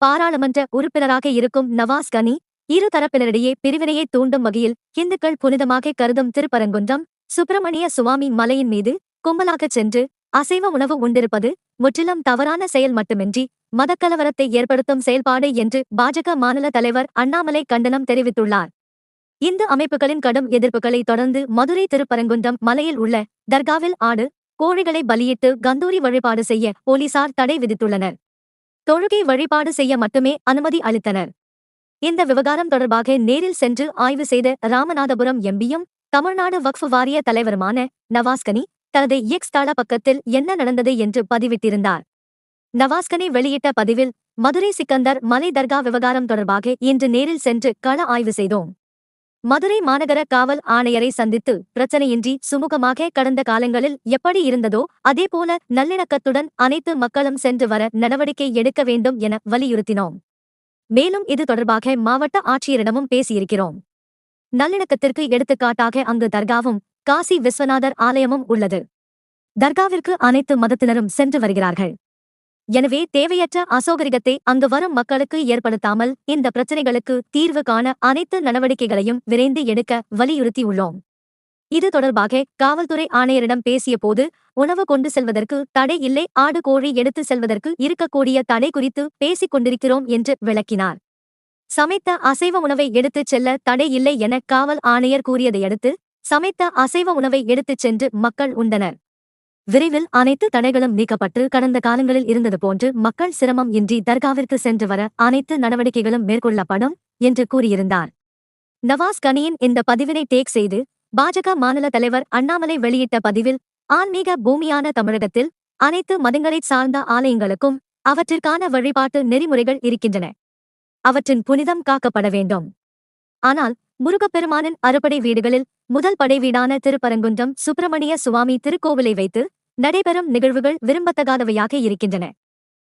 பாராளுமன்ற உறுப்பினராக இருக்கும் நவாஸ் கனி இரு தரப்பினரிடையே பிரிவினையை தூண்டும் வகையில் இந்துக்கள் புனிதமாக கருதும் திருப்பரங்குன்றம் சுப்பிரமணிய சுவாமி மலையின் மீது கும்பலாகச் சென்று அசைவ உணவு உண்டிருப்பது முற்றிலும் தவறான செயல் மட்டுமின்றி மதக்கலவரத்தை ஏற்படுத்தும் செயல்பாடு என்று பாஜக மாநில தலைவர் அண்ணாமலை கண்டனம் தெரிவித்துள்ளார். இந்து அமைப்புகளின் கடும் எதிர்ப்புகளை தொடர்ந்து மதுரை திருப்பரங்குன்றம் மலையில் உள்ள தர்காவில் ஆடு கோழிகளை பலியிட்டு கந்தூரி வழிபாடு செய்ய போலீசார் தடை விதித்துள்ளனர். தொழுகை வழிபாடு செய்ய மட்டுமே அனுமதி அளித்தனர். இந்த விவகாரம் தொடர்பாக நேரில் சென்று ஆய்வு செய்த ராமநாதபுரம் எம்பியும் தமிழ்நாடு வக்ஃபு வாரிய தலைவருமான நவாஸ்கனி தனது எக்ஸ் தள பக்கத்தில் என்ன நடந்தது என்று பதிவிட்டிருந்தார். நவாஸ்கனி வெளியிட்ட பதிவில் மதுரை சிக்கந்தர் மலை தர்கா விவகாரம் தொடர்பாக இன்று நேரில் சென்று கள ஆய்வு செய்தோம். மதுரை மாநகர காவல் ஆணையரை சந்தித்து பிரச்சனையின்றி சுமூகமாக கடந்த காலங்களில் எப்படி இருந்ததோ அதேபோல நல்லிணக்கத்துடன் அனைத்து மக்களும் சென்று வர நடவடிக்கை எடுக்க வேண்டும் என வலியுறுத்தினோம். மேலும் இது தொடர்பாக மாவட்ட ஆட்சியரிடமும் பேசியிருக்கிறோம். நல்லிணக்கத்திற்கு எடுத்துக்காட்டாக அங்கு தர்காவும் காசி விஸ்வநாதர் ஆலயமும் உள்ளது. தர்காவிற்கு அனைத்து மதத்தினரும் சென்று வருகிறார்கள். எனவே தேவையற்ற அசௌகரியத்தை அங்கு வரும் மக்களுக்கு ஏற்படுத்தாமல் இந்த பிரச்சினைகளுக்கு தீர்வு காண அனைத்து நடவடிக்கைகளையும் விரைந்து எடுக்க வலியுறுத்தியுள்ளோம். இது தொடர்பாக காவல்துறை ஆணையரிடம் பேசிய போது உணவு கொண்டு செல்வதற்கு தடை இல்லை ஆடு கோழி எடுத்து செல்வதற்கு இருக்கக்கூடிய தடை குறித்து பேசிக் கொண்டிருக்கிறோம் என்று விளக்கினார். சமைத்த அசைவ உணவை எடுத்துச் செல்ல தடை இல்லை என காவல் ஆணையர் கூறியதையடுத்து சமைத்த அசைவ உணவை எடுத்துச் சென்று மக்கள் உண்டனர். விரைவில் அனைத்து தடைகளும் நீக்கப்பட்டு கடந்த காலங்களில் இருந்தது போன்று மக்கள் சிரமம் இன்றி தர்காவிற்கு சென்று வர அனைத்து நடவடிக்கைகளும் மேற்கொள்ளப்படும் என்று கூறியிருந்தார். நவாஸ் கனியின் இந்த பதிவினை டேக் செய்து பாஜக மாநில தலைவர் அண்ணாமலை வெளியிட்ட பதிவில் ஆன்மீக பூமியான தமிழகத்தில் அனைத்து மதங்களைச் சார்ந்த ஆலயங்களுக்கும் அவற்றிற்கான வழிபாட்டு நெறிமுறைகள் இருக்கின்றன. அவற்றின் புனிதம் காக்கப்பட வேண்டும். ஆனால் முருகப்பெருமானின் அறுபடை வீடுகளில் முதல் படை வீடான திருப்பரங்குன்றம் சுப்பிரமணிய சுவாமி திருக்கோவிலை வைத்து நடைபெறும் நிகழ்வுகள் விரும்பத்தகாதவையாக இருக்கின்றன.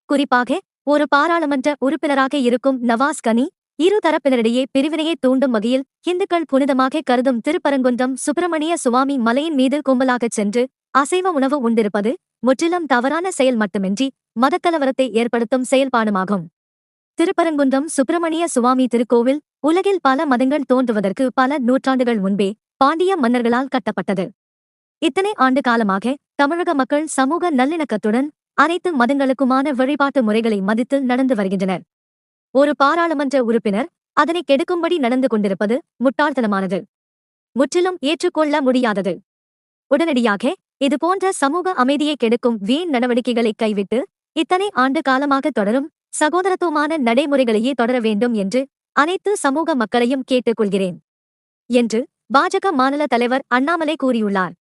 குறிப்பாக ஒரு பாராளுமன்ற உறுப்பினராக இருக்கும் நவாஸ் கனி இரு தரப்பினரிடையே பிரிவினையை தூண்டும் வகையில் இந்துக்கள் புனிதமாக கருதும் திருப்பரங்குன்றம் சுப்பிரமணிய சுவாமி மலையின் மீது கும்பலாகச் சென்று அசைவ உணவு உண்டிருப்பது முற்றிலும் தவறான செயல் மட்டுமின்றி மதக்கலவரத்தை ஏற்படுத்தும் செயல்பாடுமாகும். திருப்பரங்குன்றம் சுப்பிரமணிய சுவாமி திருக்கோவில் உலகில் பல மதங்கள் தோன்றுவதற்கு பல நூற்றாண்டுகள் முன்பே பாண்டிய மன்னர்களால் கட்டப்பட்டது. இத்தனை ஆண்டு காலமாக தமிழக மக்கள் சமூக நல்லிணக்கத்துடன் அனைத்து மதங்களுக்குமான வழிபாட்டு முறைகளை மதித்து நடந்து வருகின்றனர். ஒரு பாராளுமன்ற உறுப்பினர் அதனை கெடுக்கும்படி நடந்து கொண்டிருப்பது முட்டாள்தனமானது. முற்றிலும் ஏற்றுக்கொள்ள முடியாதது. உடனடியாக இதுபோன்ற சமூக அமைதியை கெடுக்கும் வீண் நடவடிக்கைகளை கைவிட்டு இத்தனை ஆண்டு காலமாக தொடரும் சகோதரத்துவமான நடைமுறைகளையே தொடர வேண்டும் என்று அனைத்து சமூக மக்களையும் கேட்டுக்கொள்கிறேன். என்று பாஜக மாநில தலைவர் அண்ணாமலை கூறியுள்ளார்.